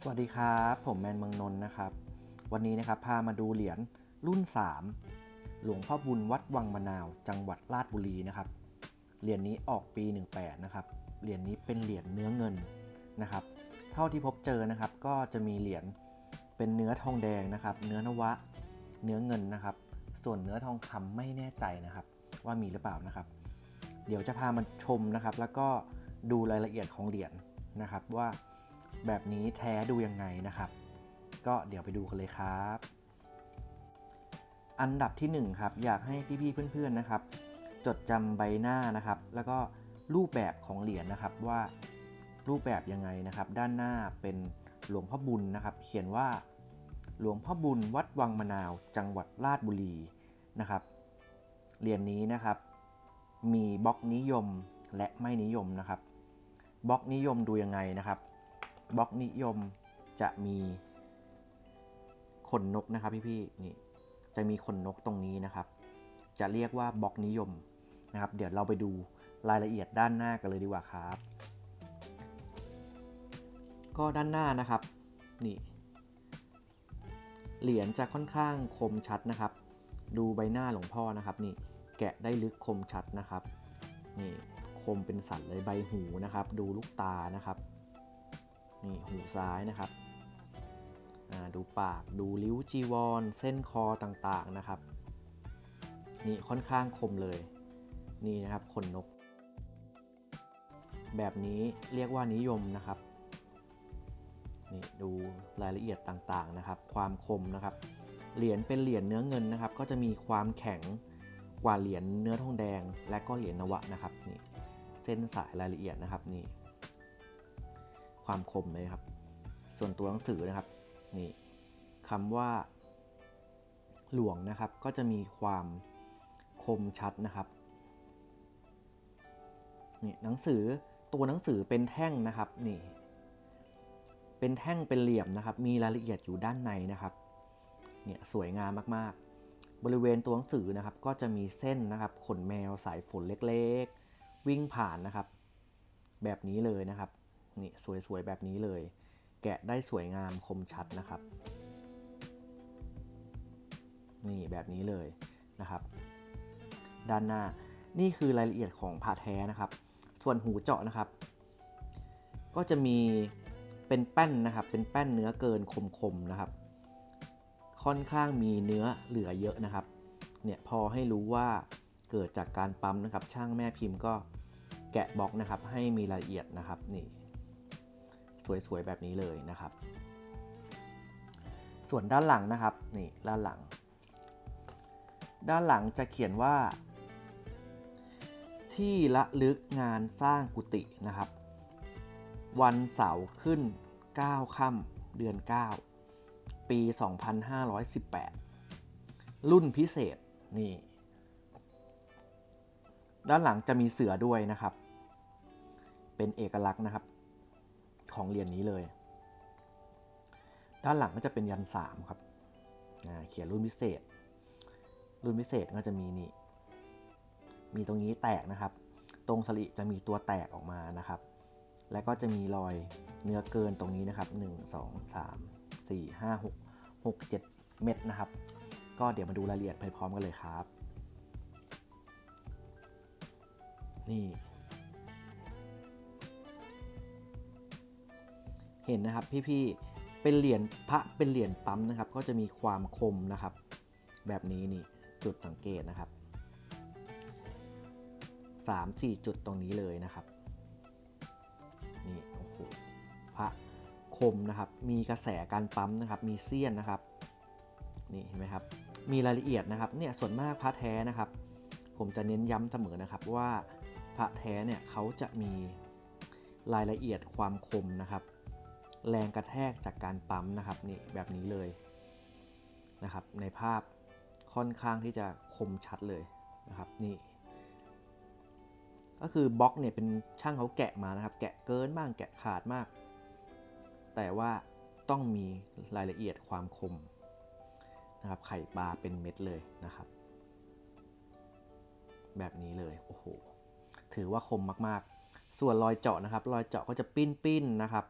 สวัสดีครับ ผมแมนเมืองนนท์นะครับ วันนี้นะครับพามาดูเหรียญรุ่น 3 หลวงพ่อบุญวัดวังมะนาว จังหวัดราชบุรีนะครับ เหรียญนี้ออกปี 18 นะครับ เหรียญนี้เป็นเหรียญเนื้อเงินนะครับ เท่าที่พบเจอนะครับ ก็จะมีเหรียญเป็นเนื้อทองแดงนะครับ เนื้อนวะ เนื้อเงินนะครับ ส่วนเนื้อทองคำไม่แน่ใจนะครับ ว่ามีหรือเปล่านะครับ เดี๋ยวจะพามาชมนะครับ แล้วก็ดูรายละเอียดของเหรียญนะครับว่า แบบนี้แท้ดูยังไงนะครับ ก็เดี๋ยวไปดูกันเลยครับ อันดับที่1ครับอยากให้พี่ๆเพื่อนๆนะครับ จดจำใบหน้านะครับ แล้วก็รูปแบบของเหรียญนะครับว่ารูปแบบยังไงนะครับ ด้านหน้าเป็นหลวงพ่อบุญนะครับ เขียนว่าหลวงพ่อบุญวัดวังมะนาว จังหวัดราชบุรีนะครับเหรียญนี้นะครับ มีบล็อกนิยมและไม่นิยมนะครับบล็อกนิยมดูยังไงนะครับ บล็อกนิยมจะมีขนนกนะครับพี่ๆนี่จะมีขนนกตรงนี้นะครับ จะเรียกว่าบล็อกนิยมนะครับ เดี๋ยวเราไปดูรายละเอียดด้านหน้ากันเลยดีกว่าครับ ก็ด้านหน้านะครับนี่เหรียญจะค่อนข้างคมชัดนะครับ ดูใบหน้าหลวงพ่อนะครับนี่แกะได้ลึกคมชัดนะครับนี่คมเป็นสันเลยใบหูนะครับ ดูลูกตานะครับ นี่หูซ้ายนะครับดูปากดูริ้วจีวร เส้นคอต่างๆนะครับ นี่ค่อนข้างคมเลย นี่นะครับขนนก แบบนี้เรียกว่านิยมนะครับนี่ดูรายละเอียดต่างๆนะครับ ความคมนะครับ เหรียญเป็นเหรียญเนื้อเงินนะครับ ก็จะมีความแข็งกว่าเหรียญเนื้อทองแดง และก็เหรียญนวะนะครับนี่เส้นสายรายละเอียดนะครับนี่ ความคมเลยครับ ส่วนตัวหนังสือนะครับนี่คำว่า หลวงนะครับ ก็จะมีความคมชัดนะครับนี่หนังสือตัวหนังสือเป็นแท่งนะครับนี่เป็นแท่งเป็นเหลี่ยมนะครับ มีรายละเอียดอยู่ด้านในนะครับเนี่ยสวยงามมากๆ บริเวณตัวหนังสือนะครับ ก็จะมีเส้นนะครับขนแมวสายฝนเล็กๆ วิ่งผ่านนะครับ แบบนี้เลยนะครับ นี่สวยๆ แบบนี้เลย แกะได้สวยงามคมชัดนะครับ นี่แบบนี้เลยนะครับ ด้านหน้านี่คือรายละเอียดของผ่าแท้นะครับ ส่วนหูเจาะนะครับ ก็จะมีเป็นแป้นนะครับ เป็นแป้นเนื้อเกินคมๆนะครับ ค่อนข้างมีเนื้อเหลือเยอะนะครับ เนี่ยพอให้รู้ว่าเกิดจากการปั๊มนะครับ ช่างแม่พิมพ์ก็แกะบล็อกนะครับ ให้มีรายละเอียดนะครับนี่ สวยๆแบบนี้เลยนะครับ ส่วนด้านหลังนะครับนี่ด้านหลัง ด้านหลังจะเขียนว่า ที่ละลึกงานสร้างกุฏินะครับ วันเสาร์ขึ้น 9ค่ำเดือน 9 ปี 2518 รุ่นพิเศษนี่ด้านหลังจะมีเสือด้วยนะครับ เป็นเอกลักษณ์นะครับ ของเหรียญนนี้เลย ด้านหลังก็จะเป็นยันสามครับเขียนรุ่นพิเศษ รุ่นพิเศษก็จะมีนี่ มีตรงนี้แตกนะครับ ตรงสลิจะมีตัวแตกออกมานะครับ แล้วก็จะมีรอยเนื้อเกินตรงนี้นะครับ 1 2 3 4 5 6 6 7 เม็ดนะครับ ก็เดี๋ยวมาดูรายละเอียดไปพร้อมกันเลยครับ นี่ เห็นนะครับพี่ๆเป็นเหรียญพระเป็นเหรียญปั๊มนะครับ ก็จะมีความคมนะครับ แบบนี้นี่จุดสังเกตนะครับ 3-4 จุดตรงนี้เลยนะครับนี่โอ้โหพระคมนะครับ มีกระแสการปั๊มนะครับ มีเสี้ยนนะครับนี่เห็นไหมครับ มีรายละเอียดนะครับเนี่ยส่วนมากพระแท้นะครับ ผมจะเน้นย้ำเสมอนะครับว่าพระแท้เนี่ยเขาจะมีรายละเอียดความคมนะครับ แรงกระแทกจากการปั๊มนะครับนี่แบบนี้เลยนะครับในภาพค่อนข้างที่จะคมชัดเลยนะครับนี่ก็คือบล็อกเนี่ยเป็นช่างเขาแกะมานะครับ แกะเกินบ้างแกะขาดมาก แต่ว่าต้องมีรายละเอียดความคมนะครับไข่ปลาเป็นเม็ดเลยนะครับ แบบนี้เลยโอ้โหถือว่าคมมากๆ ส่วนรอยเจาะนะครับ รอยเจาะก็จะปิ้นๆนะครับ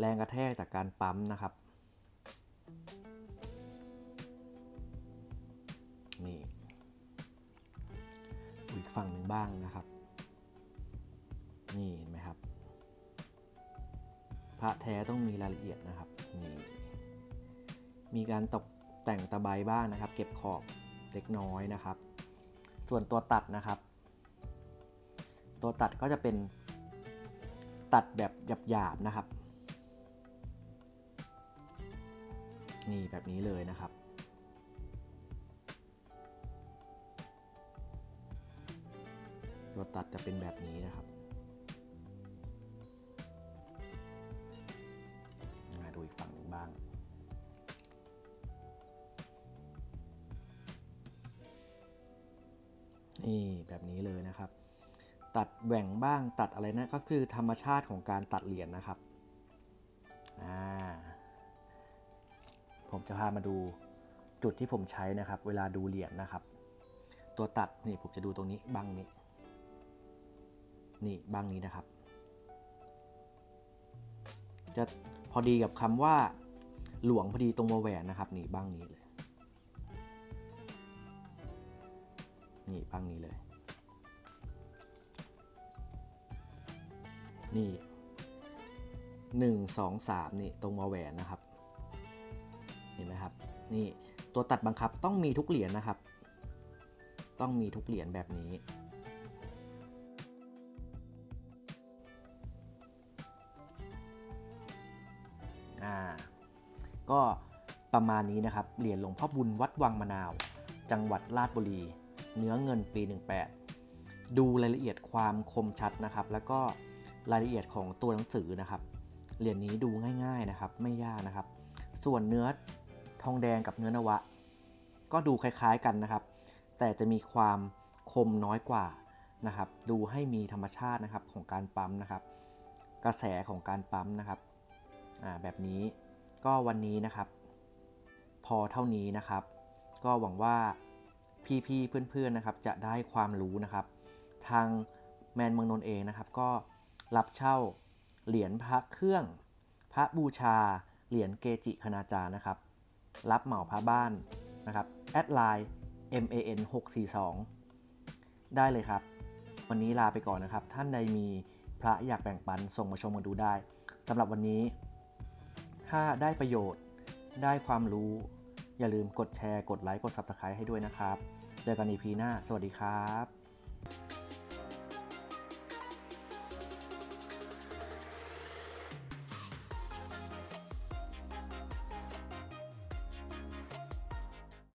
แรงกระแทกจากการปั๊มนะครับ นี่อีกฝั่งหนึ่งบ้างนะครับ นี่เห็นไหมครับ พระแท้ต้องมีรายละเอียดนะครับ นี่ มีการตกแต่งตะไบบ้างนะครับ เก็บขอบเล็กน้อยนะครับ ส่วนตัวตัดนะครับ ตัวตัดก็จะเป็นตัดแบบหยาบๆนะครับ นี่แบบนี้เลยนะครับ ตัวตัดจะเป็นแบบนี้นะครับมาดูอีกฝั่งหนึ่งบ้าง นี่แบบนี้เลยนะครับ ตัดแหว่งบ้างตัดอะไรนะก็คือธรรมชาติของการตัดเหรียญนะครับ ผมจะพามาดูจุดที่ผมใช้นะครับ เวลาดูเหรียญนะครับ ตัวตัดนี่ผมจะดูตรงนี้บ้างนี้ นี่บ้างนี้นะครับ จะพอดีกับคำว่าหลวงพอดีตรงวงแหวนนะครับ นี่บ้างนี้เลย นี่บ้างนี้เลย นี่หนึ่งสองสามนี่ตรงวงแหวนนะครับ ห็นไหมครับ นี่ตัวตัดบังคับต้องมีทุกเหรียญนะครับ ต้องมีทุกเหรียญแบบนี้ อ่า ก็ประมาณนี้นะครับ เหรียญหลวงพ่อบุญวัดวังมะนาว จังหวัดราชบุรี เนื้อเงินปี 18 ดูรายละเอียดความคมชัดนะครับ แล้วก็รายละเอียดของตัวหนังสือนะครับ เหรียญนี้ดูง่าย ๆนะครับ ไม่ยากนะครับ ส่วนเนื้อ ทองแดงกับเนื้อนวะ ก็ดูคล้ายๆกันนะครับ แต่จะมีความคมน้อยกว่านะครับ ดูให้มีธรรมชาตินะครับของการปั๊มนะครับ กระแสของการปั๊มนะครับแบบนี้ก็วันนี้นะครับ พอเท่านี้นะครับ ก็หวังว่าพี่ๆเพื่อนๆนะครับ จะได้ความรู้นะครับ ทางแมนเมืองนนท์เองนะครับ ก็รับเช่าเหรียญพระเครื่อง พระบูชา เหรียญเกจิคณาจารย์นะครับ รับเหมาพระบ้านนะครับแอดไลน์ man 642ได้เลยครับ วันนี้ลาไปก่อนนะครับ ท่านใดมีพระอยากแบ่งปันส่งมาชมมาดูได้สำหรับวันนี้ ถ้าได้ประโยชน์ได้ความรู้ อย่าลืมกดแชร์ กดไลค์ กด Subscribe ให้ด้วยนะครับ เจอกันอีพีหน้า สวัสดีครับ